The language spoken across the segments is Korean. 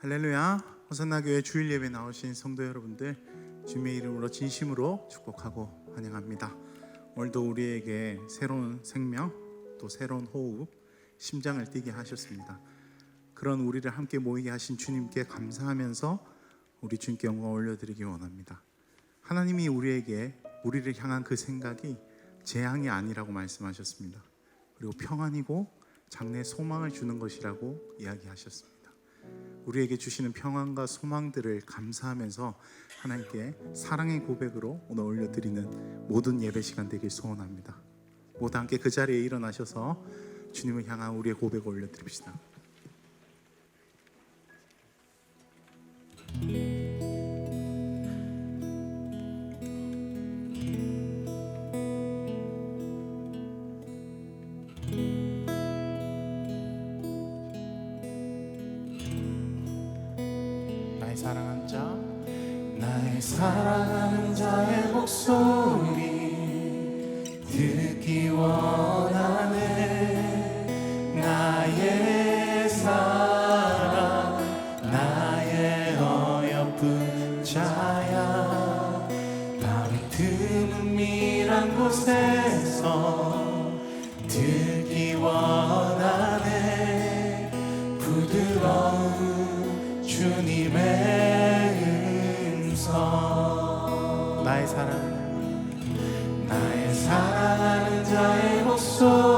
할렐루야 호산나 교회 주일 예배 나오신 성도 여러분들 주님의 이름으로 진심으로 축복하고 환영합니다. 오늘도 우리에게 새로운 생명 또 새로운 호흡 심장을 뛰게 하셨습니다. 그런 우리를 함께 모이게 하신 주님께 감사하면서 우리 주님께 영광 올려드리기 원합니다. 하나님이 우리에게 우리를 향한 그 생각이 재앙이 아니라고 말씀하셨습니다. 그리고 평안이고 장래 소망을 주는 것이라고 이야기하셨습니다. 우리에게 주시는 평안과 소망들을 감사하면서 하나님께 사랑의 고백으로 오늘 올려드리는 모든 예배 시간 되길 소원합니다. 모두 함께 그 자리에 일어나셔서 주님을 향한 우리의 고백을 올려드립시다. 사랑하는 자의 목소리 듣기 원하네. 나의 사랑 나의 어여쁜 자야. 밤이 미란 곳에서 듣기 원하네. 부드러운 주님의 음성 나의 사랑. 나의 사랑하는 자의 목소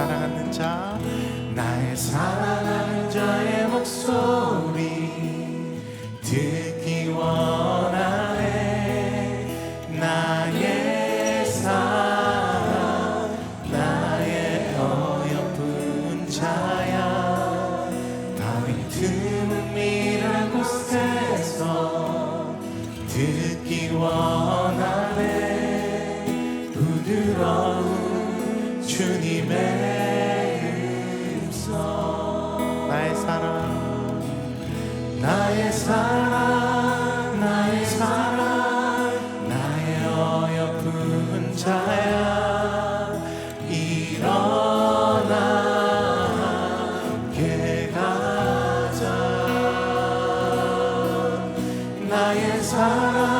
사랑하는 자 나의 사랑하는 자의 목소리 사랑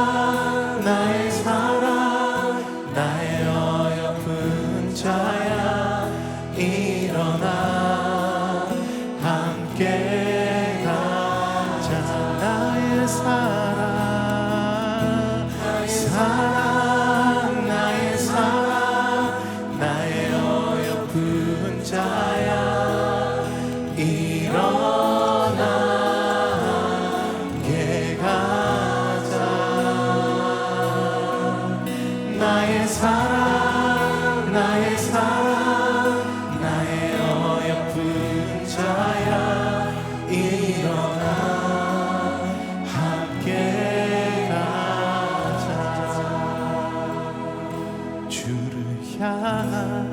주를 향한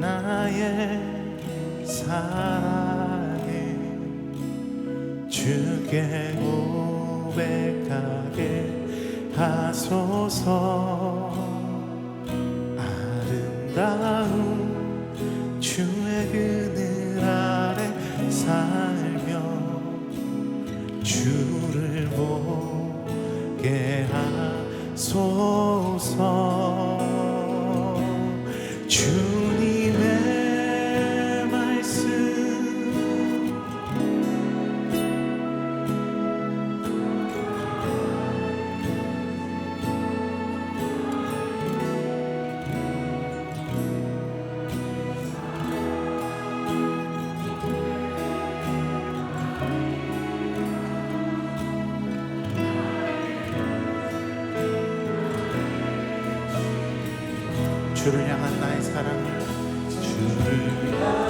나의 사랑에 주께 고백하게 하소서. 아름다운 주의 그늘 아래 살며 주를 보게 하소서 주를 향한 나의 사랑을. 주를 향한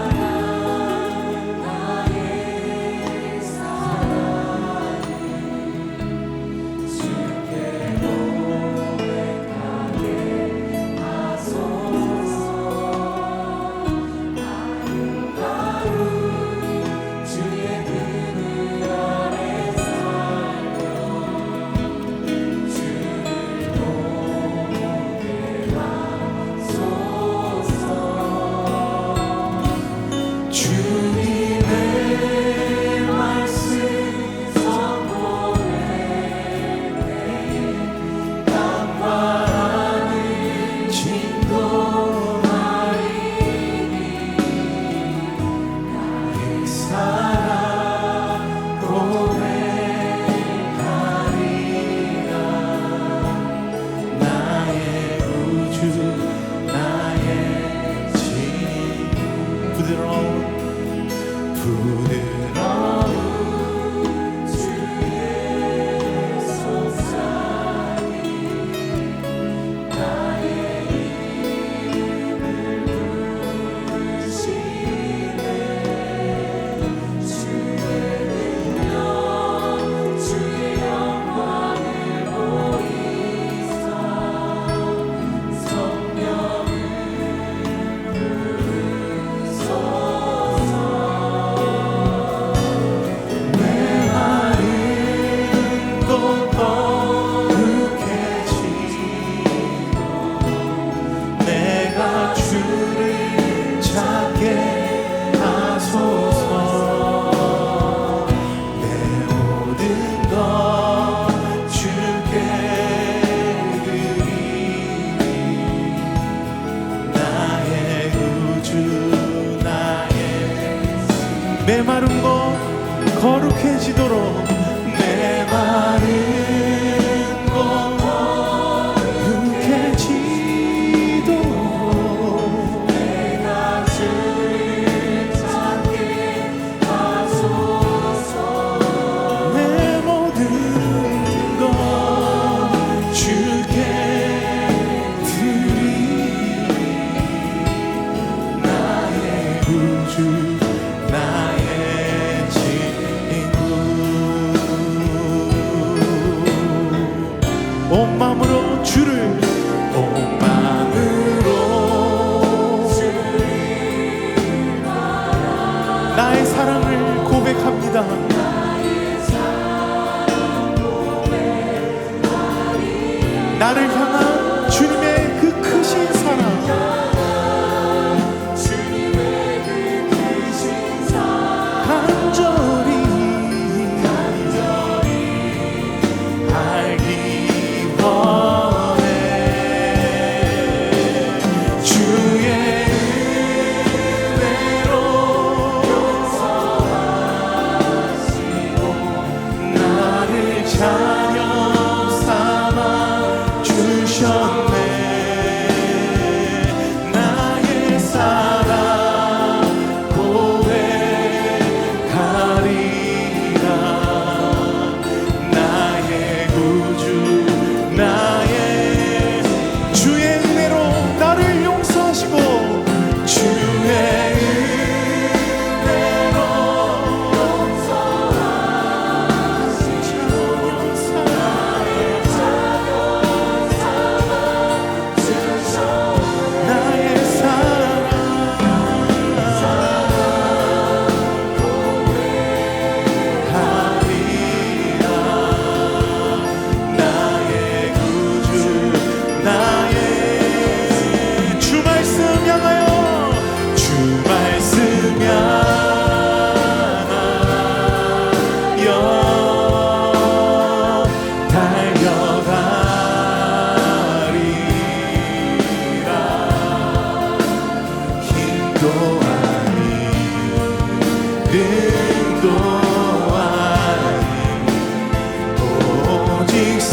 메마른 곳 거룩해지도록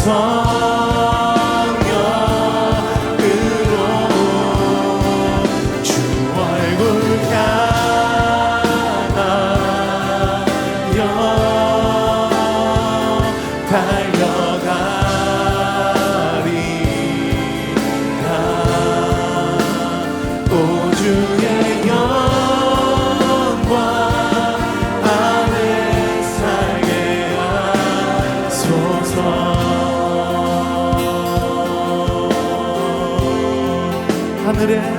song. 하늘에